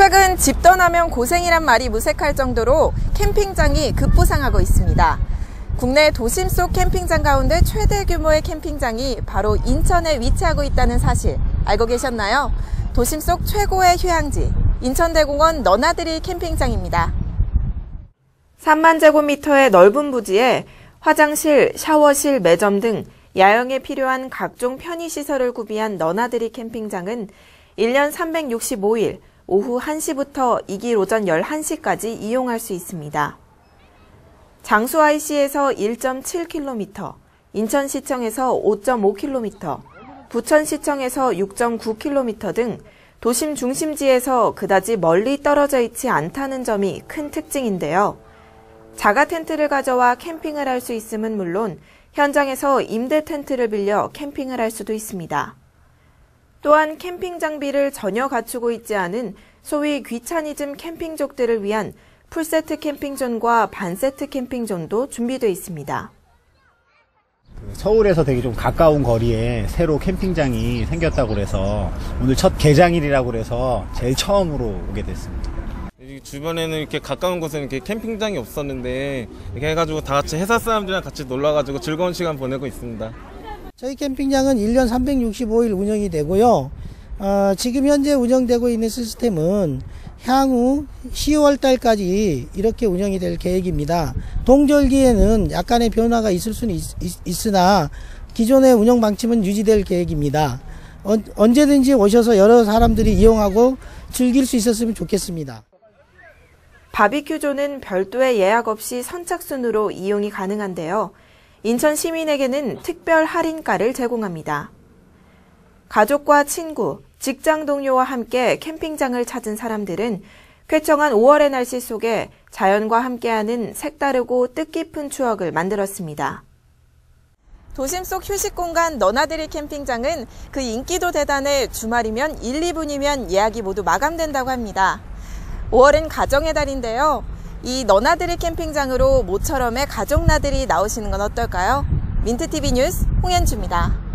최근 집 떠나면 고생이란 말이 무색할 정도로 캠핑장이 급부상하고 있습니다. 국내 도심 속 캠핑장 가운데 최대 규모의 캠핑장이 바로 인천에 위치하고 있다는 사실 알고 계셨나요? 도심 속 최고의 휴양지 인천대공원 너나들이 캠핑장입니다. 3만 제곱미터의 넓은 부지에 화장실, 샤워실, 매점 등 야영에 필요한 각종 편의시설을 구비한 너나들이 캠핑장은 1년 365일 오후 1시부터 이길 오전 11시까지 이용할 수 있습니다. 장수 IC에서 1.7km, 인천시청에서 5.5km, 부천시청에서 6.9km 등 도심 중심지에서 그다지 멀리 떨어져 있지 않다는 점이 큰 특징인데요. 자가 텐트를 가져와 캠핑을 할 수 있음은 물론 현장에서 임대 텐트를 빌려 캠핑을 할 수도 있습니다. 또한 캠핑 장비를 전혀 갖추고 있지 않은 소위 귀차니즘 캠핑족들을 위한 풀세트 캠핑존과 반세트 캠핑존도 준비되어 있습니다. 서울에서 되게 좀 가까운 거리에 새로 캠핑장이 생겼다고 그래서 오늘 첫 개장일이라고 그래서 제일 처음으로 오게 됐습니다. 주변에는 이렇게 가까운 곳에는 이렇게 캠핑장이 없었는데 이렇게 해가지고 다 같이 회사 사람들이랑 같이 놀러가지고 즐거운 시간 보내고 있습니다. 저희 캠핑장은 1년 365일 운영이 되고요. 어, 지금 현재 운영되고 있는 시스템은 향후 10월 달까지 이렇게 운영이 될 계획입니다. 동절기에는 약간의 변화가 있을 수는 있, 으나 기존의 운영 방침은 유지될 계획입니다. 어, 언제든지 오셔서 여러 사람들이 이용하고 즐길 수 있었으면 좋겠습니다. 바비큐존은 별도의 예약 없이 선착순으로 이용이 가능한데요. 인천 시민에게는 특별 할인가를 제공합니다. 가족과 친구, 직장 동료와 함께 캠핑장을 찾은 사람들은 쾌청한 5월의 날씨 속에 자연과 함께하는 색다르고 뜻깊은 추억을 만들었습니다. 도심 속 휴식 공간 너나들이 캠핑장은 그 인기도 대단해 주말이면 1, 2분이면 예약이 모두 마감된다고 합니다. 5월은 가정의 달인데요. 이 너나들이 캠핑장으로 모처럼의 가족 나들이 나오시는 건 어떨까요? 민트TV 뉴스 홍현주입니다.